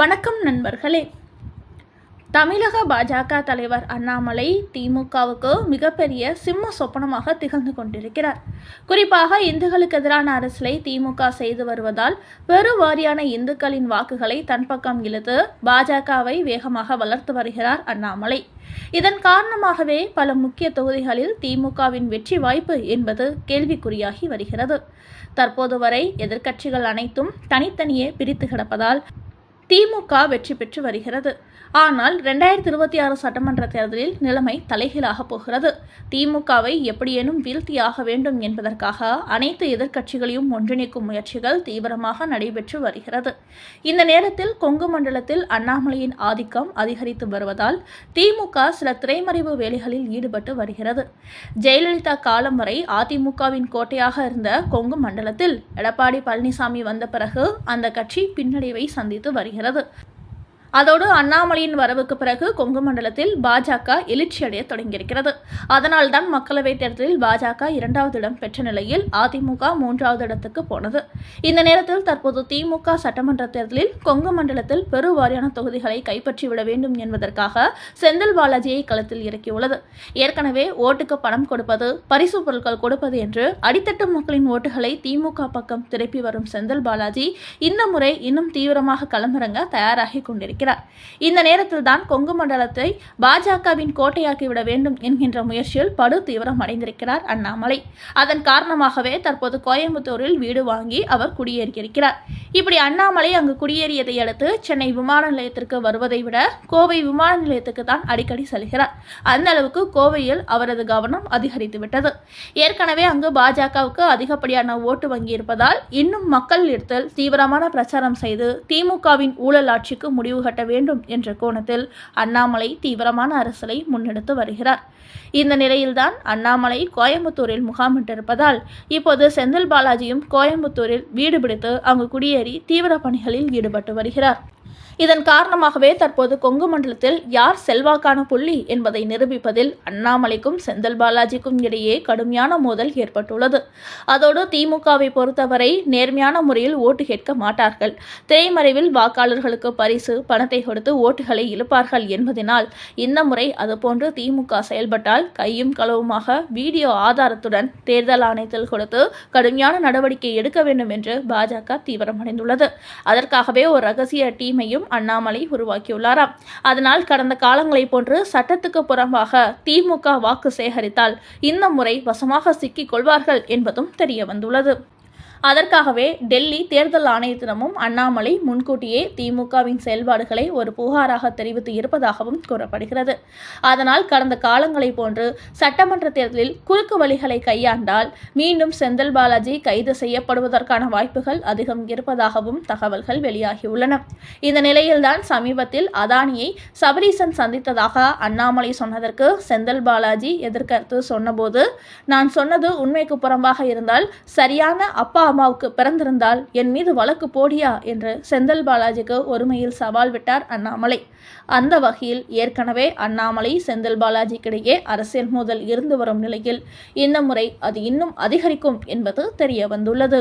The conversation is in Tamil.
வணக்கம் நண்பர்களே. தமிழக பாஜக தலைவர் அண்ணாமலை திமுகவுக்கு மிகப்பெரிய சிம்ம சொப்பனமாக திகழ்ந்து கொண்டிருக்கிறார். குறிப்பாக இந்துக்களுக்கு எதிரான அரசியலை திமுக செய்து வருவதால் பெருவாரியான இந்துக்களின் வாக்குகளை தன் பக்கம் இழுத்து பாஜகவை வேகமாக வளர்த்து வருகிறார் அண்ணாமலை. இதன் காரணமாகவே பல முக்கிய தொகுதிகளில் திமுகவின் வெற்றி வாய்ப்பு என்பது கேள்விக்குறியாகி வருகிறது. தற்போது வரை எதிர்க்கட்சிகள் அனைத்தும் தனித்தனியே பிரித்து கிடப்பதால் திமுக வெற்றி பெற்று வருகிறது. ஆனால் ரெண்டாயிரத்தி இருபத்தி ஆறு சட்டமன்ற தேர்தலில் நிலைமை தலைகீழாக போகிறது. திமுகவை எப்படியேனும் வீழ்த்தியாக வேண்டும் என்பதற்காக அனைத்து எதிர்க்கட்சிகளையும் ஒன்றிணைக்கும் முயற்சிகள் தீவிரமாக நடைபெற்று வருகிறது. இந்த நேரத்தில் கொங்கு மண்டலத்தில் அண்ணாமலையின் ஆதிக்கம் அதிகரித்து வருவதால் திமுக சில திரைமறைவு வேலைகளில் ஈடுபட்டு வருகிறது. ஜெயலலிதா காலம் வரை அதிமுகவின் கோட்டையாக இருந்த கொங்கு மண்டலத்தில் எடப்பாடி பழனிசாமி வந்த பிறகு அந்த கட்சி பின்னடைவை சந்தித்து வருகிறது. வருகிறது அதோடு அண்ணாமலையின் வரவுக்கு பிறகு கொங்கு மண்டலத்தில் பாஜக எழுச்சியடைய தொடங்கியிருக்கிறது. அதனால்தான் மக்களவைத் தேர்தலில் பாஜக இரண்டாவது இடம் பெற்ற நிலையில் அதிமுக மூன்றாவது இடத்துக்கு போனது. இந்த நேரத்தில் தற்போது திமுக சட்டமன்ற தேர்தலில் கொங்கு மண்டலத்தில் பெருவாரியான தொகுதிகளை கைப்பற்றிவிட வேண்டும் என்பதற்காக செந்தில் பாலாஜியை களத்தில் இறக்கியுள்ளது. ஏற்கனவே ஓட்டுக்கு பணம் கொடுப்பது பரிசு பொருட்கள் கொடுப்பது என்று அடித்தட்டு மக்களின் ஓட்டுகளை திமுக பக்கம் திருப்பி வரும் செந்தில் பாலாஜி இந்த முறை இன்னும் தீவிரமாக களமிறங்க தயாராகி கொண்டிருக்கிறார். இந்த நேரத்தில் தான் கொங்கு மண்டலத்தை பாஜகவின் கோட்டையாக்கிவிட வேண்டும் என்கின்ற முயற்சியில் படு தீவிரம் அடைந்திருக்கிறார் அண்ணாமலை. அதன் காரணமாகவே தற்போது கோயம்புத்தூரில் வீடு வாங்கி அவர் குடியேறியிருக்கிறார். இப்படி அண்ணாமலை அங்கு குடியேறியதை அடுத்து சென்னை விமான நிலையத்திற்கு வருவதை விட கோவை விமான நிலையத்துக்கு தான் அடிக்கடி செல்கிறார். அந்த அளவுக்கு கோவையில் அவரது கவனம் அதிகரித்து விட்டது. ஏற்கனவே அங்கு பாஜகவுக்கு அதிகப்படியான ஓட்டு வங்கி இருப்பதால் இன்னும் மக்கள் இடத்தில் தீவிரமான பிரச்சாரம் செய்து திமுகவின் ஊழல் ஆட்சிக்கு முடிவு கட்ட வேண்டும் என்ற கோணத்தில் அண்ணாமலை தீவிரமான அரசியலை முன்னெடுத்து வருகிறார். இந்த நிலையில்தான் அண்ணாமலை கோயம்புத்தூரில் முகாமிட்டிருப்பதால் இப்போது செந்தில் பாலாஜியும் கோயம்புத்தூரில் வீடு பிடித்து அங்கு குடியேறி தீவிர பணிகளில் ஈடுபட்டு வருகிறார். இதன் காரணமாகவே தற்போது கொங்கு மண்டலத்தில் யார் செல்வாக்கான புள்ளி என்பதை நிரூபிப்பதில் அண்ணாமலைக்கும் செந்தில் பாலாஜிக்கும் இடையே கடுமையான மோதல் ஏற்பட்டுள்ளது. அதோடு திமுகவை பொறுத்தவரை நேர்மையான முறையில் ஓட்டு கேட்க மாட்டார்கள். திரைமறைவில் வாக்காளர்களுக்கு பரிசு பணத்தை கொடுத்து ஓட்டுகளை இழுப்பார்கள் என்பதனால் இந்த முறை அதுபோன்று திமுக செயல்பட்டால் கையும் களவுமாக வீடியோ ஆதாரத்துடன் தேர்தல் ஆணையத்தில் கொடுத்து கடுமையான நடவடிக்கை எடுக்க வேண்டும் என்று பாஜக தீவிரமடைந்துள்ளது. அதற்காகவே ஒரு ரகசிய தீமையும் அண்ணாமலை உருவாக்கியுள்ளாராம். அதனால் கடந்த காலங்களைப் போன்று சட்டத்துக்கு புறம்பாக திமுக வாக்கு சேகரித்தால் இந்த முறை வசமாக சிக்கிக் கொள்வார்கள் என்பதும் தெரிய வந்துள்ளது அதற்காகவே டெல்லி தேர்தல் ஆணையத்திடமும் அண்ணாமலை முன்கூட்டியே திமுகவின் செயல்பாடுகளை ஒரு புகாராக தெரிவித்து இருப்பதாகவும் கூறப்படுகிறது. அதனால் கடந்த காலங்களைப் போன்று சட்டமன்ற தேர்தலில் குறுக்கு வழிகளை கையாண்டால் மீண்டும் செந்தில் பாலாஜி கைது செய்யப்படுவதற்கான வாய்ப்புகள் அதிகம் இருப்பதாகவும் தகவல்கள் வெளியாகியுள்ளன. இந்த நிலையில்தான் சமீபத்தில் அதானியை சபரீசன் சந்தித்ததாக அண்ணாமலை சொன்னதற்கு செந்தில் பாலாஜி எதிர்கருத்து சொன்னபோது நான் சொன்னது உண்மைக்கு புறம்பாக இருந்தால் சரியான அப்பா அம்மாவுக்கு பிறந்திருந்தால் என் மீது வழக்கு போடியா என்று செந்தில் பாலாஜிக்கு ஒருமையில் சவால் விட்டார் அண்ணாமலை. அந்த வகையில் ஏற்கனவே அண்ணாமலை செந்தில் பாலாஜிக்கிடையே அரசியல் மோதல் இருந்து வரும் நிலையில் இந்த முறை அது இன்னும் அதிகரிக்கும் என்பது தெரிய வந்துள்ளது